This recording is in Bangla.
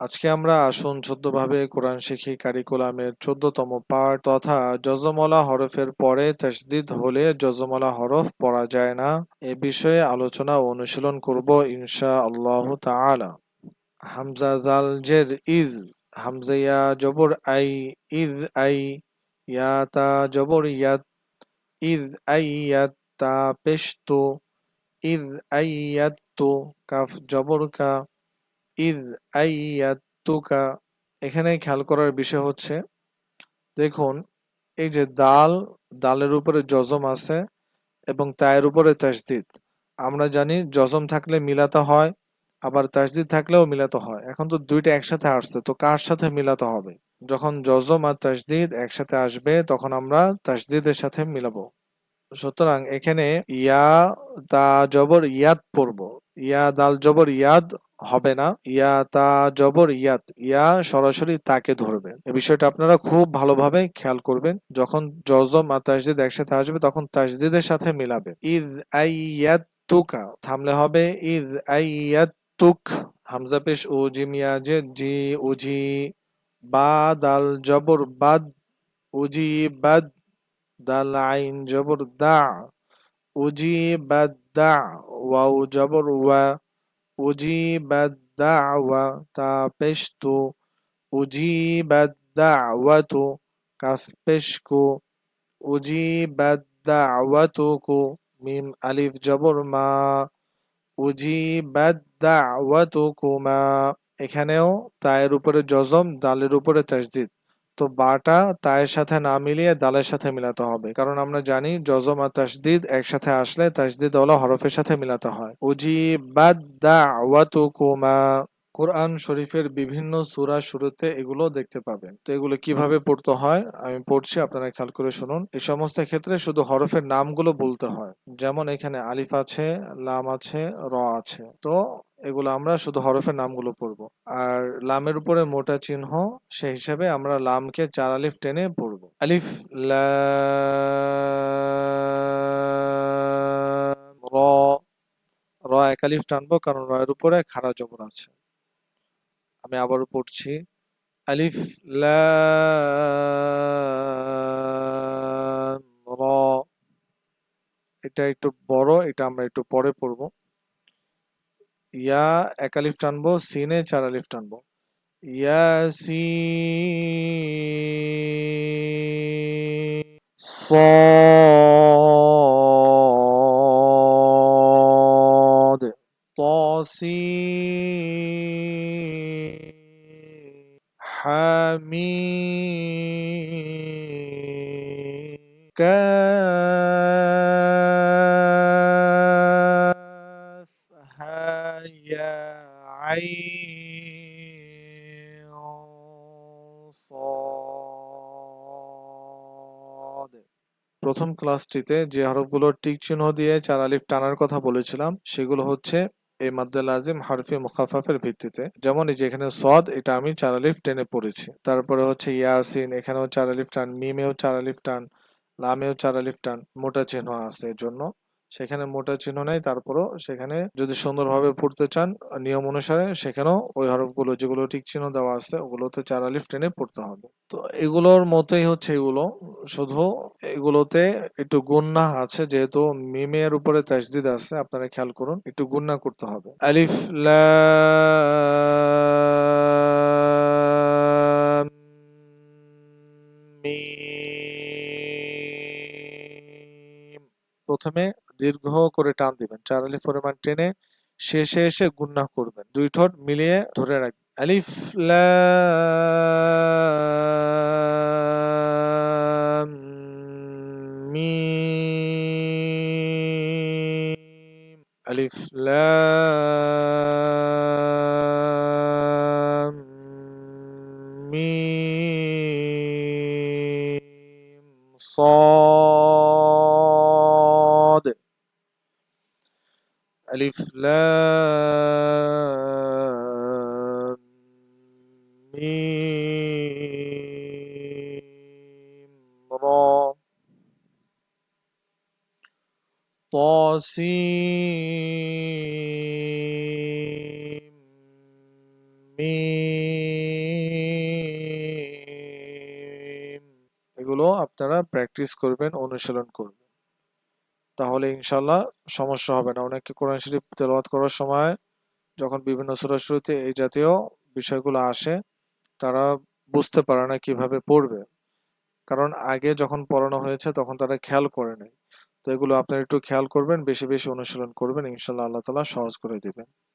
আজকে আমরা আসুন কোরআন শিখি কারিকুলামের চোদ্দতম পাঠ তথা জজমলা হরফের পরে তসদিদ হলে জজমলা হরফ পড়া যায় না এ বিষয়ে আলোচনা অনুশীলন করব ইনশা আল্লাহ হামজা জাল জের ইজ জবর আই, ইজ আই, ইয়া তা জবর ইয়াত, ইজ আই ইয়াত তা ইদ আইয়াত্তু কাফ ইদ আইয়াত্তুকা এখানে খেয়াল করার বিষয় হচ্ছে, দেখুন, এই যে দাল, দালের উপরে জজম আছে এবং তায়ের উপরে তাসদিদ। আমরা জানি জজম থাকলে মিলাতে হয়, আবার তাসদিদ থাকলেও মিলাতে হয়। এখন তো দুইটা একসাথে আসছে, তো কার সাথে মিলাতে হবে? যখন জজম আর তাসদিদ একসাথে আসবে, তখন আমরা তাসদিদের সাথে মিলাবো। সুতরাং এখানে ইয়া তা জবর ইয়াদ পড়ব। ইয়া দাল জবর ইয়াদ হবে না। ইয়া তা জবর ইয়াদ। ইয়া সরাসরি তাকে ধরবে। এই বিষয়টা আপনারা খুব ভালোভাবে খেয়াল করবেন। যখন জজম আর তাসদিদ একসাথে আসবে, তখন তাসদিদের সাথে মিলাবে। ইদ আইয়াত তুকা থামলে হবে ইদ আইয়াত তুক হামজা পেশ ও জিমিয়া যে জি উজি বা দাল জবর বাদ উজি বাদ দাল আইন জবর দা উজি দা ওয়াও জবর ওয়া উজি দা ওয়া তা পেশতু উজি দা ওয়াতু কাফ পেশকু উজি দা ওয়াতুকু মিম আলিফ জবর মা উজি দা ওয়াতুকুমা এখানেও তায়ের উপরে জজম, দালের উপরে তাসদিদ তো বাটা তায়ের সাথে না মিলিয়ে দালের সাথে মিলাতে হবে। কারণ আমরা জানি জজম আর তাসদিদ একসাথে আসলে তাসদিদ ওলা হরফের সাথে মিলাতে হয়। উজি কুমা কোরআন শরীফের বিভিন্ন সুরা শুরুতে এগুলো দেখতে পাবেন। তো এগুলো কীভাবে পড়তে হয় আমি পড়ছি, আপনারা খেয়াল করে শুনুন। এই সমস্ত ক্ষেত্রে শুধু হরফের নামগুলো বলতে হয়। যেমন এখানে আলিফ আছে, লাম আছে, র আছে। তো এগুলো আমরা শুধু হরফের নামগুলো পড়ব। আর লামের উপরে মোটা চিহ্ন সেই হিসাবে আমরা লামকে চার আলিফ টেনে পড়ব। আলিফ র র এক আলিফ টানবো কারণ র এর উপরে খাড়া জবর আছে। আমি আবারও পড়ছি। আলিফ র, এটা একটু বড়, এটা আমরা একটু পরে পড়ব। ইয়া এক আলিফ টানবো সিনে চার আলিফ টানবো ইয়াসি صاد طاسي حميم প্রথম ক্লাসটিতে যে হরফগুলোর টিক চিহ্ন দিয়ে চার আলিফ টানার কথা বলেছিলাম, সেগুলো হচ্ছে এই মাদ্দাল আজিম হারফি মুখাফাফের ভিত্তিতে। যেমন এই যে এখানে সদ, এটা আমি চার আলিফ টেনে পড়েছি। তারপরে হচ্ছে ইয়াসিন, এখানেও চার আলিফ টান, মিমেও চার আলিফ টান, লামেও চার আলিফ টান, মোটা চিহ্ন আছে এর জন্য। সেখানে মোটা চিহ্ন নেই, তারপরও সেখানে যদি সুন্দরভাবে পড়তে চান, নিয়ম অনুসারে সেখানেও ওই হরফগুলো, যেগুলো ঠিক চিহ্ন দেওয়া আছে, ওগুলোতে চার আলিফ টেনে পড়তে হবে। তো এগুলোর মতোই হচ্ছে এগুলো। শুধু এগুলোতে একটু গুন্না আছে, যেহেতু মিমের উপরে তাসদিদ আছে, আপনারা খেয়াল করুন, একটু গুন্না করতে হবে। আলিফ প্রথমে দীর্ঘ করে টান দিবেন। চার আলিফ পরিমাণ টেনে শেষে এসে গুন্না করবেন। দুই ঠোঁট মিলিয়ে ধরে রাখবেন। আলিফ মিম। আলিফ, লাম। ألف لام را طاسيم এগুলো আপনারা প্র্যাকটিস করবেন অনুশীলন করবেন। তাহলে ইনশাল্লাহ সমস্যা হবে না। অনেকে কোরআন শরীফ তেলাওয়াত করার সময় যখন বিভিন্ন সরাসরিতে এই জাতীয় বিষয়গুলো আসে, তারা বুঝতে পারে না কীভাবে পড়বে। কারণ আগে যখন পড়ানো হয়েছে তখন তারা খেয়াল করে নেই। তো এগুলো আপনারা একটু খেয়াল করবেন, বেশি বেশি অনুশীলন করবেন। ইনশাল্লাহ আল্লাহ তালা সহজ করে দিবেন।